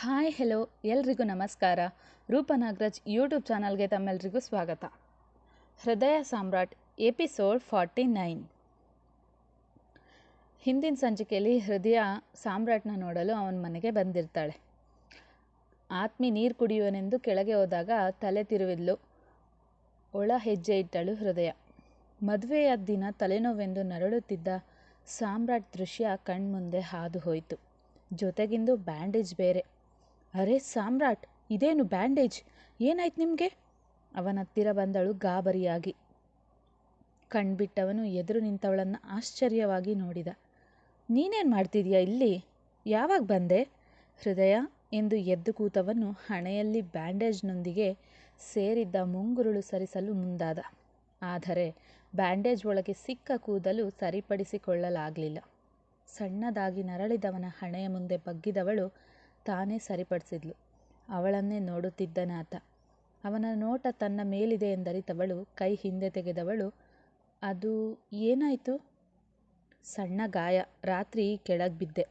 Hi, hello, ಎಲ್ರಿಗೂ ನಮಸ್ಕಾರ. ರೂಪ ನಾಗರಾಜ್ ಯೂಟ್ಯೂಬ್ ಚಾನಲ್ಗೆ ತಮ್ಮೆಲ್ರಿಗೂ ಸ್ವಾಗತ. ಹೃದಯ ಸಾಮ್ರಾಟ್, ಎಪಿಸೋಡ್ ಫಾರ್ಟಿ ನೈನ್. ಹಿಂದಿನ ಸಂಚಿಕೆಯಲ್ಲಿ ಹೃದಯ ಸಾಮ್ರಾಟ್ನ ನೋಡಲು ಅವನ ಮನೆಗೆ ಬಂದಿರ್ತಾಳೆ. ಆತ್ಮಿ ನೀರು ಕುಡಿಯುವನೆಂದು ಕೆಳಗೆ ಹೋದಾಗ ತಲೆ ತಿರುವಿದ್ಲು. ಒಳ ಹೆಜ್ಜೆ ಇಟ್ಟಳು ಹೃದಯ. ಮದುವೆಯ ದಿನ ತಲೆನೋವೆಂದು ನರಳುತ್ತಿದ್ದ ಸಾಮ್ರಾಟ್ ದೃಶ್ಯ ಕಣ್ಮುಂದೆ ಹಾದು ಹೋಯಿತು. ಜೊತೆಗಿಂದು ಬ್ಯಾಂಡೇಜ್ ಬೇರೆ. ಅರೆ ಸಾಮ್ರಾಟ್, ಇದೇನು ಬ್ಯಾಂಡೇಜ್? ಏನಾಯ್ತು ನಿಮಗೆ? ಅವನ ಹತ್ತಿರ ಬಂದಳು ಗಾಬರಿಯಾಗಿ. ಕಣ್ಬಿಟ್ಟವನು ಎದುರು ನಿಂತವಳನ್ನು ಆಶ್ಚರ್ಯವಾಗಿ ನೋಡಿದ. ನೀನೇನು ಮಾಡ್ತಿದೀಯ ಇಲ್ಲಿ? ಯಾವಾಗ ಬಂದೆ? ಹೃದಯ ಎಂದು ಎದ್ದು ಕೂತವನು ಹಣೆಯಲ್ಲಿ ಬ್ಯಾಂಡೇಜ್ನೊಂದಿಗೆ ಸೇರಿದ್ದ ಮುಂಗುರುಳು ಸರಿಸಲು ಮುಂದಾದ. ಆದರೆ ಬ್ಯಾಂಡೇಜ್ ಒಳಗೆ ಸಿಕ್ಕ ಕೂದಲು ಸರಿಪಡಿಸಿಕೊಳ್ಳಲಾಗಲಿಲ್ಲ. ಸಣ್ಣದಾಗಿ ನರಳಿದವನ ಹಣೆಯ ಮುಂದೆ ಬಗ್ಗಿದವಳು ತಾನೇ ಸರಿಪಡಿಸಿದ್ಲು. ಅವಳನ್ನೇ ನೋಡುತ್ತಿದ್ದನಾತ. ಅವನ ನೋಟ ತನ್ನ ಮೇಲಿದೆ ಎಂದರಿತವಳು, ಕೈ ಹಿಂದೆ ತೆಗೆದವಳು, ಅದು ಏನಾಯಿತು? ಸಣ್ಣ ಗಾಯ. ರಾತ್ರಿ ಕೆಳಗೆ ಬಿದ್ದೆ.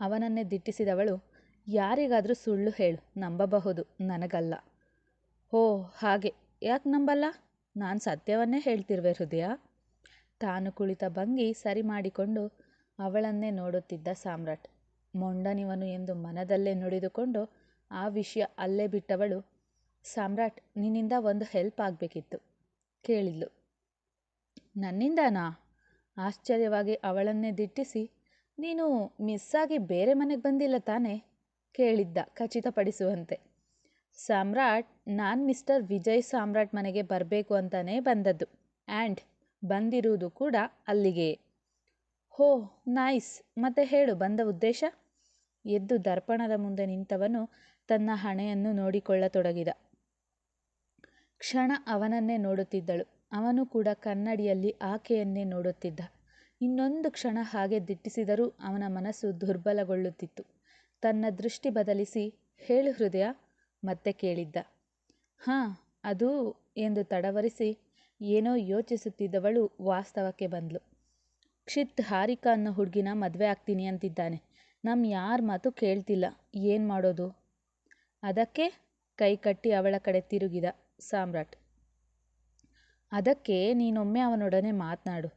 ಅವನನ್ನೇ ದಿಟ್ಟಿಸಿದವಳು, ಯಾರಿಗಾದರೂ ಸುಳ್ಳು ಹೇಳು. ನಂಬಬಹುದು. ನನಗಲ್ಲ. ಓ, ಹಾಗೆ. ಯಾಕೆ ನಂಬಲ್ಲ? ನಾನು ಸತ್ಯವನ್ನೇ ಹೇಳ್ತಿರುವೆ, ಹೃದಯ. ತಾನು ಕುಳಿತ ಭಂಗಿ ಸರಿ ಮಾಡಿಕೊಂಡು ಅವಳನ್ನೇ ನೋಡುತ್ತಿದ್ದ ಸಾಮ್ರಾಟ್. ಮೊಂಡನಿವನು ಎಂದು ಮನದಲ್ಲೇ ನುಡಿದುಕೊಂಡು ಆ ವಿಷಯ ಅಲ್ಲೇ ಬಿಟ್ಟವಳು, ಸಾಮ್ರಾಟ್, ನಿನ್ನಿಂದ ಒಂದು ಹೆಲ್ಪ್ ಆಗಬೇಕಿತ್ತು, ಕೇಳಿದ್ಲು. ನನ್ನಿಂದನಾ? ಆಶ್ಚರ್ಯವಾಗಿ ಅವಳನ್ನೇ ದಿಟ್ಟಿಸಿ, ನೀನು ಮಿಸ್ಸಾಗಿ ಬೇರೆ ಮನೆಗೆ ಬಂದಿಲ್ಲ ತಾನೆ? ಕೇಳಿದ್ದ ಖಚಿತಪಡಿಸುವಂತೆ. ಸಾಮ್ರಾಟ್, ನಾನು ಮಿಸ್ಟರ್ ವಿಜಯ್ ಸಾಮ್ರಾಟ್ ಮನೆಗೆ ಬರಬೇಕು ಅಂತಲೇ ಬಂದದ್ದು ಆ್ಯಂಡ್ ಬಂದಿರುವುದು ಕೂಡ ಅಲ್ಲಿಗೆ ಹೋ, ನೈಸ್. ಮತ್ತೆ ಹೇಳು, ಬಂದ ಉದ್ದೇಶ? ಎದ್ದು ದರ್ಪಣದ ಮುಂದೆ ನಿಂತವನು ತನ್ನ ಹಣೆಯನ್ನು ನೋಡಿಕೊಳ್ಳತೊಡಗಿದ. ಕ್ಷಣ ಅವನನ್ನೇ ನೋಡುತ್ತಿದ್ದಳು. ಅವನು ಕೂಡ ಕನ್ನಡಿಯಲ್ಲಿ ಆಕೆಯನ್ನೇ ನೋಡುತ್ತಿದ್ದ. ಇನ್ನೊಂದು ಕ್ಷಣ ಹಾಗೆ ದಿಟ್ಟಿಸಿದರೂ ಅವನ ಮನಸ್ಸು ದುರ್ಬಲಗೊಳ್ಳುತ್ತಿತ್ತು. ತನ್ನ ದೃಷ್ಟಿ ಬದಲಿಸಿ, ಹೇಳು ಹೃದಯ, ಮತ್ತೆ ಕೇಳಿದ್ದ. ಹಾಂ, ಅದು, ಎಂದು ತಡವರಿಸಿ ಏನೋ ಯೋಚಿಸುತ್ತಿದ್ದವಳು ವಾಸ್ತವಕ್ಕೆ ಬಂದ್ಲು. ಕ್ಷಿತ್ ಹಾರಿಕಾ ಅನ್ನೋ ಹುಡುಗಿನ ಮದುವೆ ಆಗ್ತೀನಿ, ಅಂತಿದ್ದಾನೆ. ನಮ್ಮ ಯಾರ ಮಾತು ಕೇಳ್ತಿಲ್ಲ. ಏನು ಮಾಡೋದು? ಅದಕ್ಕೆ ಕೈ ಕಟ್ಟಿ ಅವಳ ಕಡೆ ತಿರುಗಿದ ಸಾಮ್ರಾಟ್. ಅದಕ್ಕೆ ನೀನೊಮ್ಮೆ ಅವನೊಡನೆ ಮಾತನಾಡು.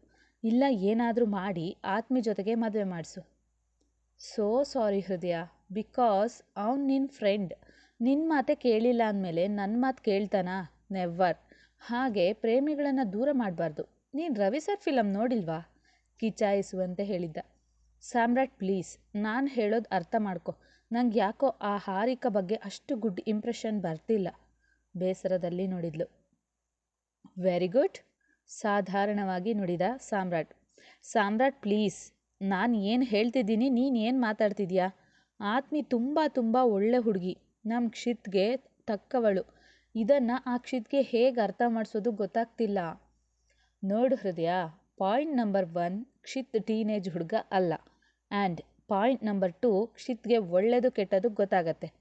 ಇಲ್ಲ, ಏನಾದರೂ ಮಾಡಿ ಆತ್ಮಿ ಜೊತೆಗೆ ಮದುವೆ ಮಾಡಿಸು. ಸೋ ಸಾರಿ ಹೃದಯ, ಬಿಕಾಸ್ ಅವನು ನಿನ್ನ ಫ್ರೆಂಡ್. ನಿನ್ನ ಮಾತೆ ಕೇಳಿಲ್ಲ ಅಂದಮೇಲೆ ನನ್ನ ಮಾತು ಕೇಳ್ತಾನಾ? ನೆವರ್. ಹಾಗೆ ಪ್ರೇಮಿಗಳನ್ನು ದೂರ ಮಾಡಬಾರ್ದು. ನೀನು ರವಿ ಸರ್ ಫಿಲಮ್ ನೋಡಿಲ್ವಾ? ಕಿಚಾಯಿಸುವಂತೆ ಹೇಳಿದ್ದ. ಸಾಮ್ರಾಟ್, ಪ್ಲೀಸ್, ನಾನು ಹೇಳೋದು ಅರ್ಥ ಮಾಡ್ಕೊ. ನಂಗೆ ಯಾಕೋ ಆ ಹಾರಿಕ ಬಗ್ಗೆ ಅಷ್ಟು ಗುಡ್ ಇಂಪ್ರೆಷನ್ ಬರ್ತಿಲ್ಲ. ಬೇಸರದಲ್ಲಿ ನೋಡಿದ್ಲು. ವೆರಿ ಗುಡ್ ಸಾಧಾರಣವಾಗಿ ನುಡಿದ ಸಾಮ್ರಾಟ್. ಸಾಮ್ರಾಟ್, ಪ್ಲೀಸ್, ನಾನು ಏನು ಹೇಳ್ತಿದ್ದೀನಿ, ನೀನು ಏನು ಮಾತಾಡ್ತಿದ್ಯಾ? ಆತ್ಮಿ ತುಂಬ ತುಂಬ ಒಳ್ಳೆ ಹುಡುಗಿ. ನಮ್ಮ ಕ್ಷಿತ್ಗೆ ತಕ್ಕವಳು. ಇದನ್ನು ಆ ಕ್ಷಿತ್ಗೆ ಹೇಗೆ ಅರ್ಥ ಮಾಡಿಸೋದು ಗೊತ್ತಾಗ್ತಿಲ್ಲ. ನೋಡು ಹೃದಯ. Point number one Kshit teenage ಹುಡುಗ ಅಲ್ಲ. ಆ್ಯಂಡ್ ಪಾಯಿಂಟ್ ನಂಬರ್ ಟು ಕ್ಷಿತ್ಗೆ ಒಳ್ಳೆಯದು ಕೆಟ್ಟದ್ದು ಗೊತ್ತಾಗತ್ತೆ.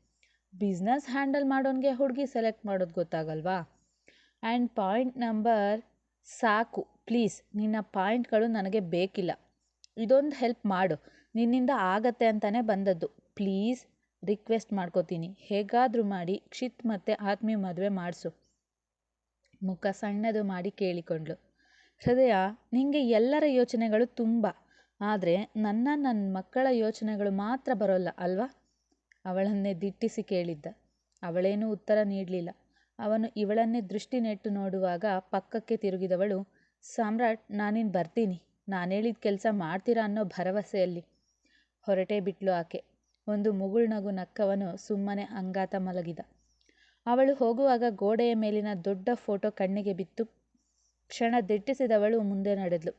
ಬಿಸ್ನೆಸ್ ಹ್ಯಾಂಡಲ್ ಮಾಡೋನಿಗೆ ಹುಡುಗಿ ಸೆಲೆಕ್ಟ್ ಮಾಡೋದು ಗೊತ್ತಾಗಲ್ವಾ? ಆ್ಯಂಡ್ ಪಾಯಿಂಟ್ ನಂಬರ್ ಸಾಕು, ಪ್ಲೀಸ್, ನಿನ್ನ ಪಾಯಿಂಟ್ಗಳು ನನಗೆ ಬೇಕಿಲ್ಲ. ಇದೊಂದು ಹೆಲ್ಪ್ ಮಾಡು. ನಿನ್ನಿಂದ ಆಗತ್ತೆ ಅಂತಲೇ ಬಂದದ್ದು. ಪ್ಲೀಸ್ ರಿಕ್ವೆಸ್ಟ್ ಮಾಡ್ಕೋತೀನಿ. ಹೇಗಾದರೂ ಮಾಡಿ ಕ್ಷಿತ್ ಮತ್ತು ಆತ್ಮೀಯ ಮದುವೆ ಮಾಡಿಸು. ಮುಖ ಸಣ್ಣದು ಮಾಡಿ ಕೇಳಿಕೊಂಡ್ಳು. ಹೃದಯ ನಿಮಗೆ ಎಲ್ಲರ ಯೋಚನೆಗಳು ತುಂಬ, ಆದರೆ ನನ್ನ ನನ್ನ ಮಕ್ಕಳ ಯೋಚನೆಗಳು ಮಾತ್ರ ಬರೋಲ್ಲ ಅಲ್ವಾ? ಅವಳನ್ನೇ ದಿಟ್ಟಿಸಿ ಕೇಳಿದ್ದ. ಅವಳೇನೂ ಉತ್ತರ ನೀಡಲಿಲ್ಲ. ಅವನು ಇವಳನ್ನೇ ದೃಷ್ಟಿ ನೆಟ್ಟು ನೋಡುವಾಗ ಪಕ್ಕಕ್ಕೆ ತಿರುಗಿದವಳು, ಸಾಮ್ರಾಟ್ ನಾನಿನ್ನು ಬರ್ತೀನಿ. ನಾನು ಹೇಳಿದ ಕೆಲಸ ಮಾಡ್ತೀರಾ ಅನ್ನೋ ಭರವಸೆಯಲ್ಲಿ. ಹೊರಟೇ ಬಿಟ್ಲು ಆಕೆ. ಒಂದು ಮುಗುಳ್ನಗು ನಕ್ಕವನು ಸುಮ್ಮನೆ ಅಂಗಾತ ಮಲಗಿದ. ಅವಳು ಹೋಗುವಾಗ ಗೋಡೆಯ ಮೇಲಿನ ದೊಡ್ಡ ಫೋಟೋ ಕಣ್ಣಿಗೆ ಬಿತ್ತು. ಕ್ಷಣ ದಿಟ್ಟಿಸಿದವಳು ಮುಂದೆ ನಡೆದಳು.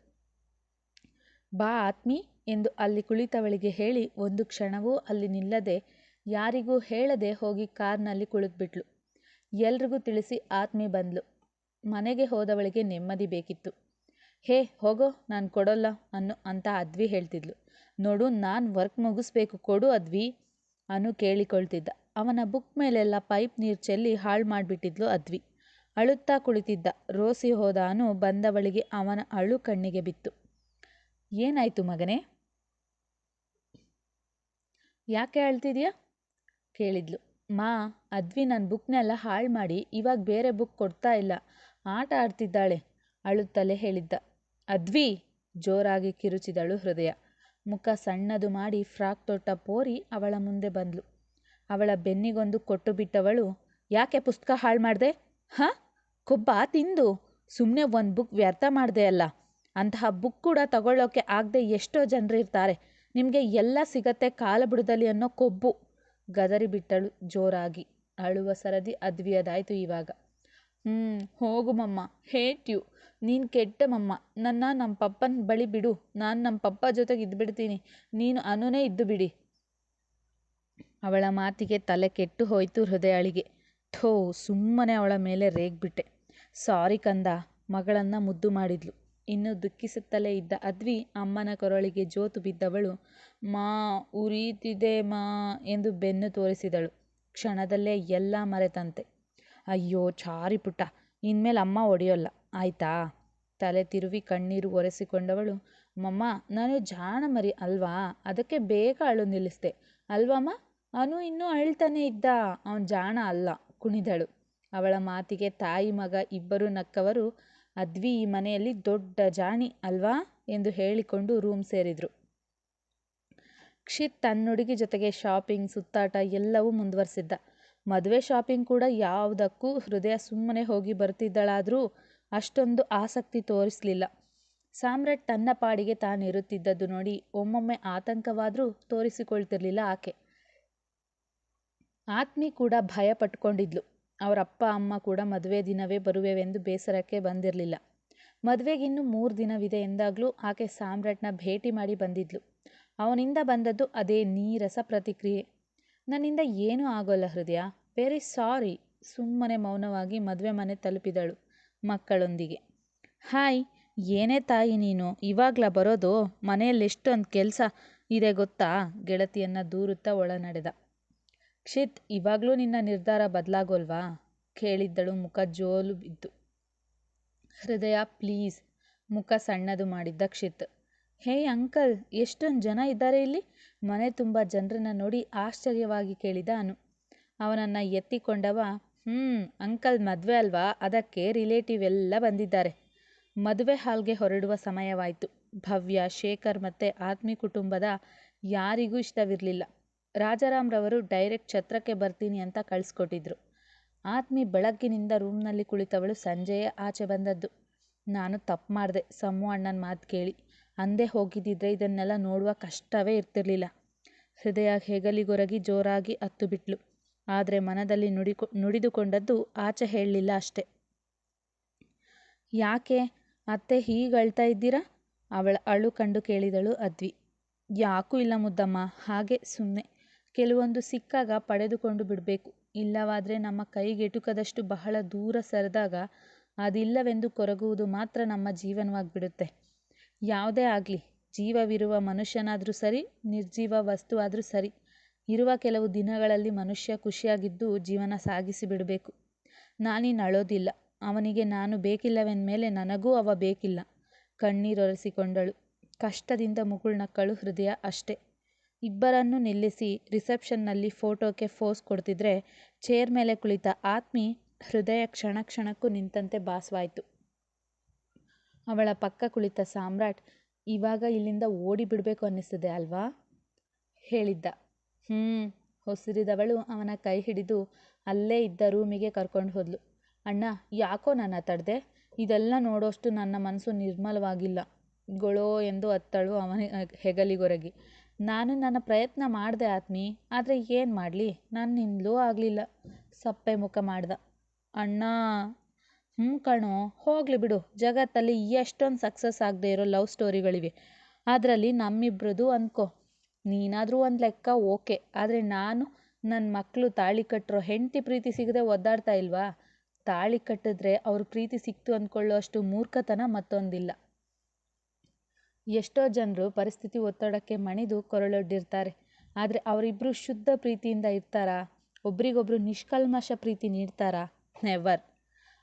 ಬಾ ಆತ್ಮಿ ಎಂದು ಅಲ್ಲಿ ಕುಳಿತವಳಿಗೆ ಹೇಳಿ ಒಂದು ಕ್ಷಣವೂ ಅಲ್ಲಿ ನಿಲ್ಲದೆ ಯಾರಿಗೂ ಹೇಳದೆ ಹೋಗಿ ಕಾರ್ನಲ್ಲಿ ಕುಳಿತುಬಿಟ್ಲು. ಎಲ್ರಿಗೂ ತಿಳಿಸಿ ಆತ್ಮಿ ಬಂದ್ಲು. ಮನೆಗೆ ಹೋದವಳಿಗೆ ನೆಮ್ಮದಿ ಬೇಕಿತ್ತು. ಹೇ, ಹೋಗೋ, ನಾನು ಕೊಡೋಲ್ಲ ಅನ್ನು ಅಂತ ಅದ್ವಿ ಹೇಳ್ತಿದ್ಲು. ನೋಡು, ನಾನು ವರ್ಕ್ ಮುಗಿಸ್ಬೇಕು, ಕೊಡು ಅದ್ವಿ ಅನು ಕೇಳಿಕೊಳ್ತಿದ್ದ. ಅವನ ಬುಕ್ ಮೇಲೆಲ್ಲ ಪೈಪ್ ನೀರು ಚೆಲ್ಲಿ ಹಾಳು ಮಾಡಿಬಿಟ್ಟಿದ್ಲು ಅದ್ವಿ. ಅಳುತ್ತಾ ಕುಳಿತಿದ್ದ. ರೋಸಿ ಹೋದಾನು ಬಂದವಳಿಗೆ ಅವನ ಅಳು ಕಣ್ಣಿಗೆ ಬಿತ್ತು. ಏನಾಯ್ತು ಮಗನೇ? ಯಾಕೆ ಅಳ್ತಿದ್ಯಾ? ಕೇಳಿದ್ಲು. ಮಾ, ಅದ್ವಿ ನನ್ನ ಬುಕ್ನೆಲ್ಲ ಹಾಳು ಮಾಡಿ, ಇವಾಗ ಬೇರೆ ಬುಕ್ ಕೊಡ್ತಾ ಇಲ್ಲ. ಆಟ ಆಡ್ತಿದ್ದಾಳೆ, ಅಳುತ್ತಲೇ ಹೇಳಿದ್ದ. ಅದ್ವಿ, ಜೋರಾಗಿ ಕಿರುಚಿದಳು ಹೃದಯ. ಮುಖ ಸಣ್ಣದು ಮಾಡಿ ಫ್ರಾಕ್ ತೊಟ್ಟ ಪೋರಿ ಅವಳ ಮುಂದೆ ಬಂದ್ಲು. ಅವಳ ಬೆನ್ನಿಗೊಂದು ಕೊಟ್ಟು ಬಿಟ್ಟವಳು, ಯಾಕೆ ಪುಸ್ತಕ ಹಾಳು ಮಾಡಿದೆ? ಹಾಂ? ಕೊಬ್ಬ ತಿಂದು ಸುಮ್ಮನೆ ಒಂದು ಬುಕ್ ವ್ಯರ್ಥ ಮಾಡಿದೆ ಅಲ್ಲ. ಅಂತಹ ಬುಕ್ ಕೂಡ ತಗೊಳ್ಳೋಕ್ಕೆ ಆಗದೆ ಎಷ್ಟೋ ಜನರಿರ್ತಾರೆ ನಿಮಗೆ ಎಲ್ಲ ಸಿಗತ್ತೆ ಕಾಲಬುಡದಲ್ಲಿ ಅನ್ನೋ ಕೊಬ್ಬು. ಗದರಿ ಬಿಟ್ಟಳು ಜೋರಾಗಿ. ಅಳುವ ಸರದಿ ಅದ್ವಿಯದಾಯಿತು ಇವಾಗ. ಹ್ಞೂ ಹೋಗು ಮಮ್ಮ. Hate you. ನೀನು ಕೆಟ್ಟ ಮಮ್ಮ. ನನ್ನ ನಮ್ಮ ಪಪ್ಪನ ಬಳಿ ಬಿಡು. ನಾನು ನಮ್ಮ ಪಪ್ಪ ಜೊತೆಗೆ ಇದ್ಬಿಡ್ತೀನಿ. ನೀನು ಅನುನೇ ಇದ್ದು ಬಿಡಿ. ಅವಳ ಮಾತಿಗೆ ತಲೆ ಕೆಟ್ಟು ಹೋಯಿತು ಹೃದಯಳಿಗೆ ಥೋ, ಸುಮ್ಮನೆ ಅವಳ ಮೇಲೆ ರೇಗ್ಬಿಟ್ಟೆ. ಸಾರಿ ಕಂದ, ಮಗಳನ್ನು ಮುದ್ದು ಮಾಡಿದ್ಲು. ಇನ್ನು ದುಃಖಿಸುತ್ತಲೇ ಇದ್ದ ಅದ್ವಿ ಅಮ್ಮನ ಕೊರಳಿಗೆ ಜೋತು ಬಿದ್ದವಳು, ಮಾ, ಉರಿತಿದೆ ಮಾ ಎಂದು ಬೆನ್ನು ತೋರಿಸಿದಳು. ಕ್ಷಣದಲ್ಲೇ ಎಲ್ಲ ಮರೆತಂತೆ. ಅಯ್ಯೋ, ಚಾರಿ ಪುಟ್ಟ, ಇನ್ಮೇಲೆ ಅಮ್ಮ ಒಡೆಯೋಲ್ಲ, ಆಯ್ತಾ? ತಲೆ ತಿರುವಿ ಕಣ್ಣೀರು ಒರೆಸಿಕೊಂಡವಳು, ಮಮ್ಮ, ನಾನು ಜಾಣ ಮರಿ ಅಲ್ವಾ? ಅದಕ್ಕೆ ಬೇಗ ಅಳು ನಿಲ್ಲಿಸ್ದೆ. ಅಲ್ವಮ್ಮ ಅವನು ಇನ್ನೂ ಅಳ್ತಾನೆ ಇದ್ದ. ಅವನು ಜಾಣ ಅಲ್ಲ, ಕುಣಿದಳು. ಅವಳ ಮಾತಿಗೆ ತಾಯಿ ಮಗ ಇಬ್ಬರು ನಕ್ಕವರು, ಅದ್ವಿ ಈ ಮನೆಯಲ್ಲಿ ದೊಡ್ಡ ಜಾಣಿ ಅಲ್ವಾ? ಎಂದು ಹೇಳಿಕೊಂಡು ರೂಮ್ ಸೇರಿದರು. ಕ್ಷಿತ್ ತನ್ನುಡುಗಿ ಜೊತೆಗೆ ಶಾಪಿಂಗ್, ಸುತ್ತಾಟ ಎಲ್ಲವೂ ಮುಂದುವರೆಸಿದ್ದ. ಮದುವೆ ಶಾಪಿಂಗ್ ಕೂಡ ಯಾವುದಕ್ಕೂ ಹೃದಯ ಸುಮ್ಮನೆ ಹೋಗಿ ಬರ್ತಿದ್ದಳಾದರೂ ಅಷ್ಟೊಂದು ಆಸಕ್ತಿ ತೋರಿಸಲಿಲ್ಲ. ಸಾಮ್ರಾಟ್ ತನ್ನ ಪಾಡಿಗೆ ತಾನಿರುತ್ತಿದ್ದದ್ದು ನೋಡಿ ಒಮ್ಮೊಮ್ಮೆ ಆತಂಕವಾದರೂ ತೋರಿಸಿಕೊಳ್ತಿರ್ಲಿಲ್ಲ ಆಕೆ. ಆತ್ಮಿ ಕೂಡ ಭಯ ಪಟ್ಕೊಂಡಿದ್ಲು ಅವರ ಅಪ್ಪ, ಅಮ್ಮ ಕೂಡ ಮದುವೆ ದಿನವೇ ಬರುವೆವೆಂದು ಬೇಸರಕ್ಕೆ ಬಂದಿರಲಿಲ್ಲ. ಮದುವೆಗಿನ್ನೂ ಮೂರು ದಿನವಿದೆ ಎಂದಾಗಲೂ ಆಕೆ ಸಾಮ್ರಾಟ್ನ ಭೇಟಿ ಮಾಡಿ ಬಂದಿದ್ಲು. ಅವನಿಂದ ಬಂದದ್ದು ಅದೇ ನೀರಸ ಪ್ರತಿಕ್ರಿಯೆ. ನನ್ನಿಂದ ಏನೂ ಆಗೋಲ್ಲ ಹೃದಯ. ವೆರಿ ಸಾರಿ, ಸುಮ್ಮನೆ ಮೌನವಾಗಿ ಮದುವೆ ಮನೆ ತಲುಪಿದಳು ಮಕ್ಕಳೊಂದಿಗೆ. ಹಾಯ್, ಏನೇ ತಾಯಿ ನೀನು, ಇವಾಗ್ಲ ಬರೋದು? ಮನೆಯಲ್ಲಿ ಎಷ್ಟೊಂದು ಕೆಲಸ ಇದೆ ಗೊತ್ತಾ? ಗೆಳತಿಯನ್ನ ದೂರುತ್ತಾ ಒಳ ನಡೆದ ಕ್ಷಿತ್, ಇವಾಗಲೂ ನಿನ್ನ ನಿರ್ಧಾರ ಬದಲಾಗೋಲ್ವಾ? ಕೇಳಿದ್ದಳು ಮುಖ ಜೋಲು ಬಿದ್ದು. ಹೃದಯ, ಪ್ಲೀಸ್. ಮುಖ ಸಣ್ಣದು ಮಾಡಿದ್ದ ಕ್ಷಿತ್. ಹೇ ಅಂಕಲ್, ಎಷ್ಟೊಂದು ಜನ ಇದ್ದಾರೆ ಇಲ್ಲಿ? ಮನೆ ತುಂಬ ಜನರನ್ನ ನೋಡಿ ಆಶ್ಚರ್ಯವಾಗಿ ಕೇಳಿದ ಅನು. ಅವನನ್ನು ಎತ್ತಿಕೊಂಡವ ಹ್ಞೂ ಅಂಕಲ್ ಮದುವೆ ಅಲ್ವಾ? ಅದಕ್ಕೆ ರಿಲೇಟಿವ್ ಎಲ್ಲ ಬಂದಿದ್ದಾರೆ. ಮದುವೆ ಹಾಲ್ಗೆ ಹೊರಡುವ ಸಮಯವಾಯಿತು. ಭವ್ಯ, ಶೇಖರ್ ಮತ್ತು ಆತ್ಮಿ ಕುಟುಂಬದ ಯಾರಿಗೂ ಇಷ್ಟವಿರಲಿಲ್ಲ. ರಾಜಾರಾಮ್ರವರು ಡೈರೆಕ್ಟ್ ಛತ್ರಕ್ಕೆ ಬರ್ತೀನಿ ಅಂತ ಕಳಿಸ್ಕೊಟ್ಟಿದ್ರು. ಆತ್ಮಿ ಬೆಳಗ್ಗಿನಿಂದ ರೂಮ್ನಲ್ಲಿ ಕುಳಿತವಳು ಸಂಜೆಯೇ ಆಚೆ ಬಂದದ್ದು. ನಾನು ತಪ್ಪು ಮಾಡಿದೆ ಸಮ್ಮು ಅಣ್ಣನ ಮಾತು ಕೇಳಿ. ಅಂದೇ ಹೋಗಿದ್ದಿದ್ರೆ ಇದನ್ನೆಲ್ಲ ನೋಡುವ ಕಷ್ಟವೇ ಇರ್ತಿರ್ಲಿಲ್ಲ. ಹೃದಯ ಹೆಗಲಿಗೊರಗಿ ಜೋರಾಗಿ ಹತ್ತು ಬಿಟ್ಲು ಆದರೆ ಮನದಲ್ಲಿ ನುಡಿಕೊ, ನುಡಿದುಕೊಂಡದ್ದು ಆಚೆ ಹೇಳಲಿಲ್ಲ ಅಷ್ಟೆ. ಯಾಕೆ? ಅತ್ತೆ ಹೀಗೆ ಅಳ್ತಾ ಇದ್ದೀರಾ? ಅವಳ ಅಳು ಕಂಡು ಕೇಳಿದಳು ಅದ್ವಿ. ಯಾಕೂ ಇಲ್ಲ ಮುದ್ದಮ್ಮ, ಹಾಗೆ ಸುಮ್ಮನೆ ಕೆಲವೊಂದು ಸಿಕ್ಕಾಗ ಪಡೆದುಕೊಂಡು ಬಿಡಬೇಕು. ಇಲ್ಲವಾದರೆ ನಮ್ಮ ಕೈಗೆಟುಕದಷ್ಟು ಬಹಳ ದೂರ ಸರಿದಾಗ ಅದಿಲ್ಲವೆಂದು ಕೊರಗುವುದು ಮಾತ್ರ ನಮ್ಮ ಜೀವನವಾಗಿಬಿಡುತ್ತೆ. ಯಾವುದೇ ಆಗಲಿ, ಜೀವವಿರುವ ಮನುಷ್ಯನಾದರೂ ಸರಿ, ನಿರ್ಜೀವ ವಸ್ತು ಆದರೂ ಸರಿ, ಇರುವ ಕೆಲವು ದಿನಗಳಲ್ಲಿ ಮನುಷ್ಯ ಖುಷಿಯಾಗಿದ್ದು ಜೀವನ ಸಾಗಿಸಿ ಬಿಡಬೇಕು. ನಾನೀನು ಅಳೋದಿಲ್ಲ ಅವನಿಗೆ ನಾನು ಬೇಕಿಲ್ಲವೆಂದಮೇಲೆ ನನಗೂ ಅವ ಬೇಕಿಲ್ಲ. ಕಣ್ಣೀರೊರೆಸಿಕೊಂಡಳು. ಕಷ್ಟದಿಂದ ಮುಗುಳ್ನಕ್ಕಳು ಹೃದಯ ಅಷ್ಟೆ. ಇಬ್ಬರನ್ನು ನಿಲ್ಲಿಸಿ ರಿಸೆಪ್ಷನ್ನಲ್ಲಿ ಫೋಟೋಕ್ಕೆ ಫೋಸ್ ಕೊಡ್ತಿದ್ರೆ ಚೇರ್ ಮೇಲೆ ಕುಳಿತ ಆತ್ಮಿ ಹೃದಯ ಕ್ಷಣ ಕ್ಷಣಕ್ಕೂ ನಿಂತಂತೆ ಭಾಸವಾಯಿತು ಅವಳ ಪಕ್ಕ ಕುಳಿತ ಸಾಮ್ರಾಟ್, ಇವಾಗ ಇಲ್ಲಿಂದ ಓಡಿ ಬಿಡಬೇಕು ಅನ್ನಿಸ್ತದೆ ಅಲ್ವಾ? ಹೇಳಿದ್ದ. ಹ್ಞೂ ಹೊಸಿರಿದವಳು ಅವನ ಕೈ ಹಿಡಿದು ಅಲ್ಲೇ ಇದ್ದ ರೂಮಿಗೆ ಕರ್ಕೊಂಡು ಹೋದ್ಲು. ಅಣ್ಣ, ಯಾಕೋ ನನ್ನ ತಡೆದೆ? ಇದೆಲ್ಲ ನೋಡೋಷ್ಟು ನನ್ನ ಮನಸ್ಸು ನಿರ್ಮಲವಾಗಿಲ್ಲ. ಗೊಳೋ ಎಂದು ಅತ್ತಳು ಅವನ ಹೆಗಲಿಗೊರಗಿ. ನಾನು ನನ್ನ ಪ್ರಯತ್ನ ಮಾಡಿದೆ ಆತ್ಮಿ, ಆದರೆ ಏನು ಮಾಡಲಿ? ನಾನು ನಿಂದಲೂ ಆಗಲಿಲ್ಲ. ಸಪ್ಪೆ ಮುಖ ಮಾಡ್ದ. ಅಣ್ಣ ಹ್ಞೂ ಕಣೋ, ಹೋಗಲಿ ಬಿಡು. ಜಗತ್ತಲ್ಲಿ ಎಷ್ಟೊಂದು ಸಕ್ಸಸ್ ಆಗದೆ ಇರೋ ಲವ್ ಸ್ಟೋರಿಗಳಿವೆ ಅದರಲ್ಲಿ ನಮ್ಮಿಬ್ರದ್ದು ಅಂದ್ಕೋ ನೀನಾದರೂ ಒಂದು ಲೆಕ್ಕ ಓಕೆ, ಆದರೆ ನಾನು ನನ್ನ ಮಕ್ಕಳು ತಾಳಿ ಕಟ್ಟಿರೋ ಹೆಂಡತಿ ಪ್ರೀತಿ ಸಿಗದೆ ಒದ್ದಾಡ್ತಾ ಇಲ್ವಾ? ತಾಳಿ ಕಟ್ಟಿದ್ರೆ ಅವ್ರ ಪ್ರೀತಿ ಸಿಕ್ತು ಅಂದ್ಕೊಳ್ಳೋ ಅಷ್ಟು ಮೂರ್ಖತನ ಮತ್ತೊಂದಿಲ್ಲ. ಎಷ್ಟೋ ಜನರು ಪರಿಸ್ಥಿತಿ ಒತ್ತಡಕ್ಕೆ ಮಣಿದು ಕೊರಳೊಡ್ಡಿರ್ತಾರೆ. ಆದರೆ ಅವರಿಬ್ಬರು ಶುದ್ಧ ಪ್ರೀತಿಯಿಂದ ಇರ್ತಾರಾ? ಒಬ್ರಿಗೊಬ್ರು ನಿಷ್ಕಲ್ಮಶ ಪ್ರೀತಿ ನೀಡ್ತಾರಾ? ನೆವರ್.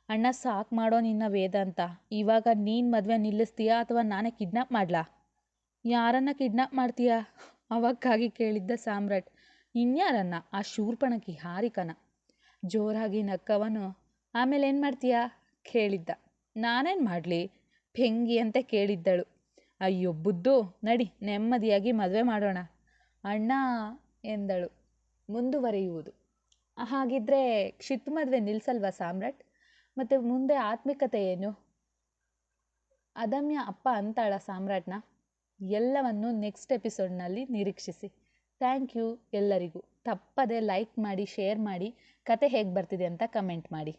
ಅಣ್ಣ ಸಾಕು ಮಾಡೋ ನಿನ್ನ ವೇದಾಂತ ಇವಾಗ ನೀನು ಮದುವೆ ನಿಲ್ಲಿಸ್ತೀಯಾ ಅಥವಾ ನಾನೇ ಕಿಡ್ನಾಪ್ ಮಾಡಲಾ? ಯಾರನ್ನ ಕಿಡ್ನಾಪ್ ಮಾಡ್ತೀಯಾ? ಅವಕ್ಕಾಗಿ ಕೇಳಿದ್ದ ಸಾಮ್ರಾಟ್. ಇನ್ಯಾರನ್ನ? ಆ ಶೂರ್ಪಣಕಿ ಹಾರಿಕನ. ಜೋರಾಗಿ ನಕ್ಕವನು. ಆಮೇಲೆ ಏನು ಮಾಡ್ತೀಯಾ? ಕೇಳಿದ್ದ. ನಾನೇನು ಮಾಡಲಿ? ಅಂತ ಕೇಳಿದ್ದಳು. ಅಯ್ಯೋ, ಬುದ್ದು, ನಡಿ, ನೆಮ್ಮದಿಯಾಗಿ ಮದುವೆ ಮಾಡೋಣ. ಅಣ್ಣ ಎಂದಳು. ಮುಂದುವರಿಯುವುದು. ಹಾಗಿದ್ರೆ ಕ್ಷಿತ್ ಮದುವೆ ನಿಲ್ಸಲ್ವಾ ಸಾಮ್ರಾಟ್? ಮತ್ತು ಮುಂದೆ ಆತ್ಮಿಕತೆ ಏನು? ಅದಮ್ಯ ಅಪ್ಪ ಅಂತಾಳ ಸಾಮ್ರಾಟ್ನ. ಎಲ್ಲವನ್ನು ನೆಕ್ಸ್ಟ್ ಎಪಿಸೋಡ್ನಲ್ಲಿ ನಿರೀಕ್ಷಿಸಿ. ಥ್ಯಾಂಕ್ ಯು ಎಲ್ಲರಿಗೂ. ತಪ್ಪದೆ ಲೈಕ್ ಮಾಡಿ, ಶೇರ್ ಮಾಡಿ. ಕತೆ ಹೇಗೆ ಬರ್ತಿದೆ ಅಂತ ಕಮೆಂಟ್ ಮಾಡಿ.